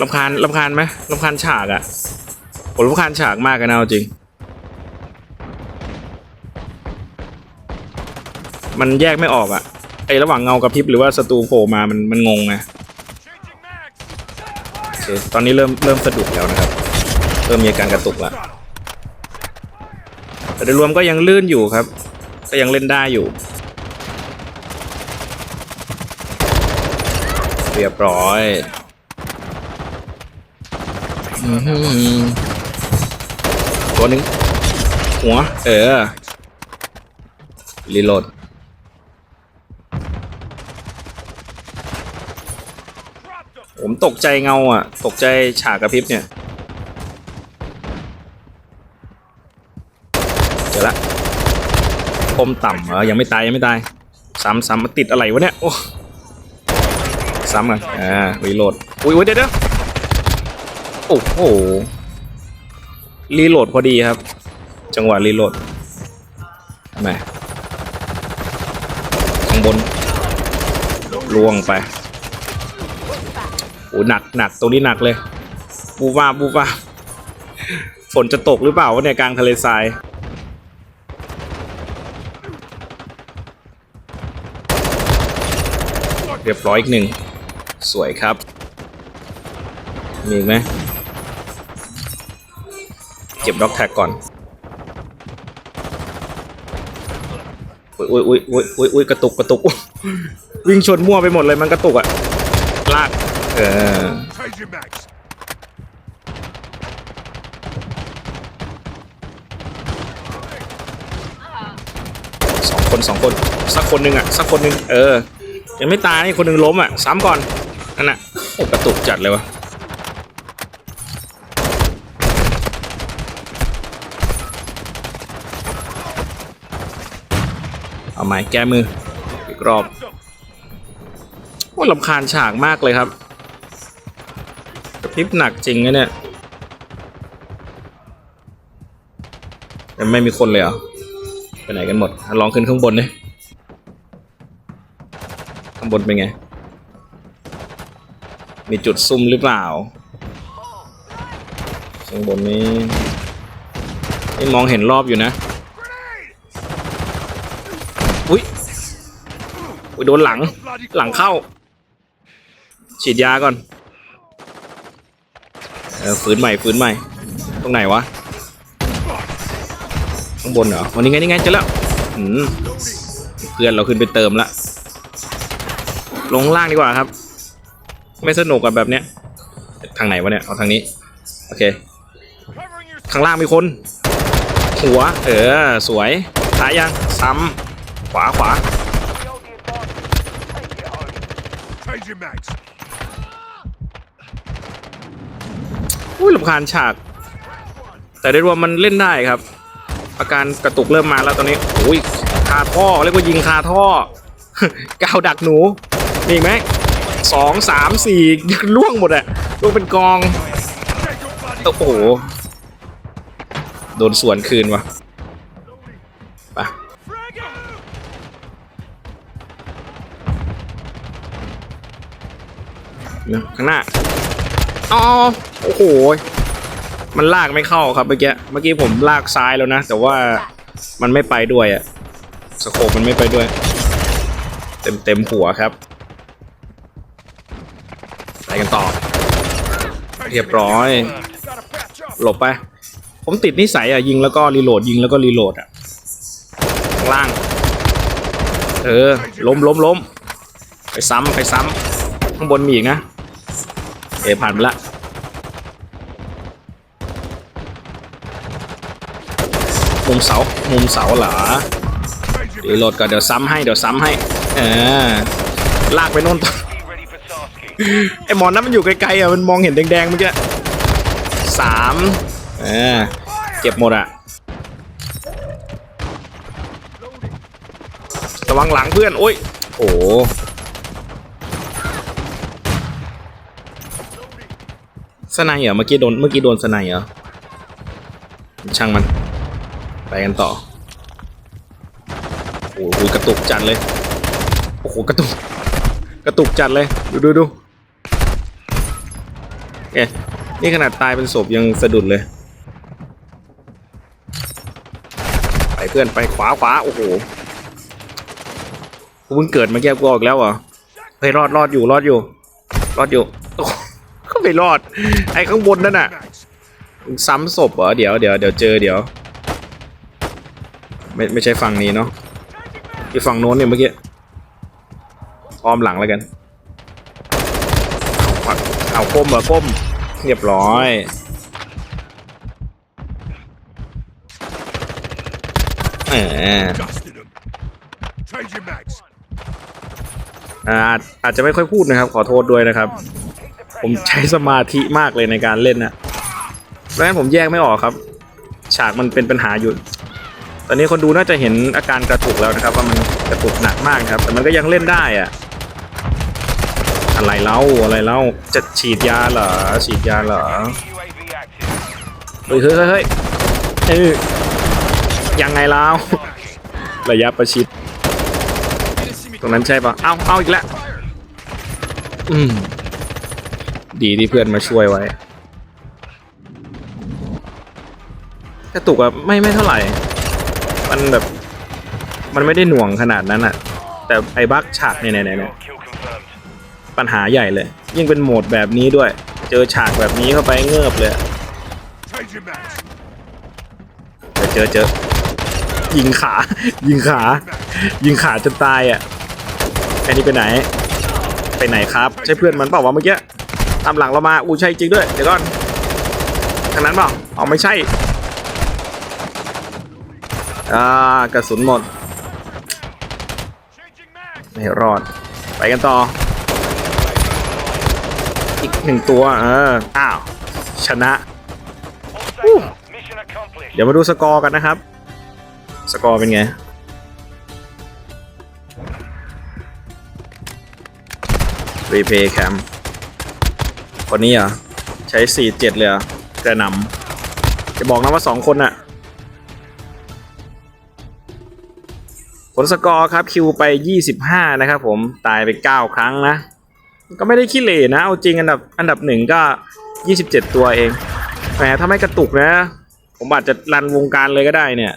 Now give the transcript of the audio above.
ลำคาญลำคาญไหมลำคาญฉากอะผมลำคาญฉากมากกันเอาจริง มันแยกไม่ออกอะไอระหว่างเงากระพริบหรือว่าศัตรูโผล่มามันมันงงไงโอเคตอนนี้เริ่มเริ่มสะดุดแล้วนะครับ เริ่มมีการกระตุกล้วแต่โดยรวมก็ยังลื่นอยู่ครับ ก็ยังเล่นได้อยู่ เรียบร้อย อื้อหือตัวหนึ่งหัว เออ รีโหลด ผมตกใจเงาอะ ตกใจฉากกระพริบเนี่ย เจอละคมต่ำเหรอ ยังไม่ตาย ยังไม่ตาย ซ้ำซ้ำมาติดอะไรวะเนี่ย โอ้ ซ้ำอะอ่ารีโหลดอุ้ยอุ้ยเดี๋ยวเดี๋ยว โอ้โห รีโหลดพอดีครับ จังหวะรีโหลดแหม่ข้างบนล่วงไปโอ้หนักหนักตรงนี้หนักเลย บูว่าบูว่าฝนจะตกหรือเปล่าวะเนี่ยกลางทะเลทรายเรียบร้อยอีกหนึ่ง สวยครับ มีอีกไหม ก็บด็อกแท็กก่อนอุ้ยอุ้ยอุ้ยอุ้ยอุ้ยกระตุกกระตุกวิ่งชนมั่วไปหมดเลยมันกระตุกอะลากเออสองคนสองคนสักคนหนึ่งอะสักคนหนึ่งเออยังไม่ตายคนหนึ่งล้มอะซ้ำก่อนนั่นน่ะโอ้กระตุกจัดเลยวะ เอาไม้แก้มืออีกรอบว่าลำคาญฉากมากเลยครับกระพริบหนักจริงนะเนี่ยแต่ไม่มีคนเลยเหรอไปไหนกันหมด ลองขึ้นข้างบนดิข้างบนเป็นไง มีจุดซุ่มหรือเปล่า ข้างบนนี้นี่มองเห็นรอบอยู่นะ อุ้ยอุ้ยโดนหลัง หลังเข้า ฉีดยาก่อน เออฝืนใหม่ฝืนใหม่ ตรงไหนวะ ข้างบนเหรอวันนี้ไงนี่ไงเจอแล้วอืมเพื่อนเราขึ้นไปเติมละ ลงล่างดีกว่าครับ ไม่สนุกกับแบบเนี้ย ทางไหนวะเนี่ย เอาทางนี้ โอเค Covering your ข้างล่างมีคน หัว เออ สวย ตายยัง ซ้ำ ขวาขวา changing mags. อุ้ยลำคาญฉาก แต่โดยรวมมันเล่นได้ครับ อาการกระตุกเริ่มมาแล้วตอนนี้อุ้ยคาท่อเรียกว่ายิงคาท่อ กาวดักหนูมีอีกไหมสองสามสี่ล่วงหมดอะล่วงเป็นกอง โอ้โห โดนสวนคืนวะ นี่ยข้างหน้าอ๋อโอ้โห มันลากไม่เข้าครับเมื่อกี้ เมื่อกี้ผมลากซ้ายแล้วนะ แต่ว่ามันไม่ไปด้วยอะสโคปมันไม่ไปด้วย เต็มเต็มหัวครับ ไปกันต่อ เรียบร้อย หลบไป ผมติดนิสัยอะยิงแล้วก็รีโหลดยิงแล้วก็รีโหลดอะล่าง เออ ล้มล้มล้มไปซ้ำไปซ้ำข้างบนมีอีกนะ อผ่านไปละมุมเสา มุมเสาเหรอ Changing รีโหลดก่อนเดี๋ยวซ้ำให้ เดี๋ยวซ้ำให้ เออ ลากไปโน่นต่อไอหมอนนั้นมันอยู่ไกลๆอะ มันมองเห็นแดงๆเมื่อกี้สามเออ เก็บหมดอะ ระวังหลังเพื่อน โอ้ย โอ้โห สไนเหรอเมื่อกี้โดนเมื่อกี้โดนสไนเหรอช่างมัน ไปกันต่อโอ้โหกระตุกจัดเลยโอ้โหกระตุกกระตุกจัดเลยดูดูดูเอ๊ะนี่ขนาดตายเป็นศพยังสะดุดเลยไปเพื่อนไปขวาขวาโอ้โหกูเพิ่งเกิดมาแก้กูออกแล้วเหรอเฮ้ยรอดรอดอยู่รอดอยู่ รอดอยู่ ก็ไม่รอด ไอ้ข้างบนนั่นน่ะ Max. ซ้ำศพเหรอ เดี๋ยวเดี๋ยวเดี๋ยวเจอเดี๋ยว ไม่ไม่ใช่ฝั่งนี้เนาะที่ฝั่งโน้นเนี่ยเมื่อกี้อ้อมหลังแล้วกันเอาเอาก้มเหรอก้ม เรียบร้อยแหม Dusted him. Change your mags. อ่าอาจอาจจะไม่ค่อยพูดนะครับ ขอโทษด้วยนะครับ ผมใช้สมาธิมากเลยในการเล่นนะเพราะฉะนั้นผมแยกไม่ออกครับ ฉากมันเป็นปัญหาอยู่ ตอนนี้คนดูน่าจะเห็นอาการกระตุกแล้วนะครับ ว่ามันกระตุกหนักมากครับ แต่มันก็ยังเล่นได้อะอะไรเล่าอะไรเล่าจะฉีดยาเหรอฉีดยาเหรอเฮ้ยเฮ้ยเฮ้ยเฮ้ยเออยังไงเล่าระยะประชิด ตรงนั้นใช่ปะเอาเอาอีกแล้วอืม ดีที่เพื่อนมาช่วยไว้ กระตุกอะไม่ไม่เท่าไหร่ มันแบบ มันไม่ได้หน่วงขนาดนั้นอะแต่ไอ้บั๊กฉากเนี่ยเนี่ยเนี่ยปัญหาใหญ่เลย ยิ่งเป็นโหมดแบบนี้ด้วย เจอฉากแบบนี้เข้าไปเงือบเลยเจอเจอเจอยิงขา ยิงขา ยิงขาจนตายอะไอ้นี่ไปไหน ไปไหนครับ ใช่เพื่อนมันเปล่าวะเมื่อกี้ ตามหลังเรามาอู้ใช่จริงด้วย เดี๋ยวก่อนทางนั้นเปล่าเอาไม่ใช่อ่ากระสุนหมด Changing mags. ไม่รอด ไปกันต่อ อีกหนึ่งตัว เออ อ้าว ชนะ All safe. Mission accomplished. เดี๋ยวมาดูสกอร์กันนะครับ สกอร์เป็นไงรีเพย์แคม คนนี้เหรอ ใช้4 7เลยเหรอกระนำจะบอกนะว่า2คนน่ะผลสกอร์ครับคิวไป 25 นะครับผมตายไป 9 ครั้งนะ ก็ไม่ได้ขี้เหร่นะ เอาจริงอันดับอันดับหนึ่งก็ 27 ตัวเองแหมถ้าไม่กระตุกนะ ผมอาจจะรันวงการเลยก็ได้เนี่ย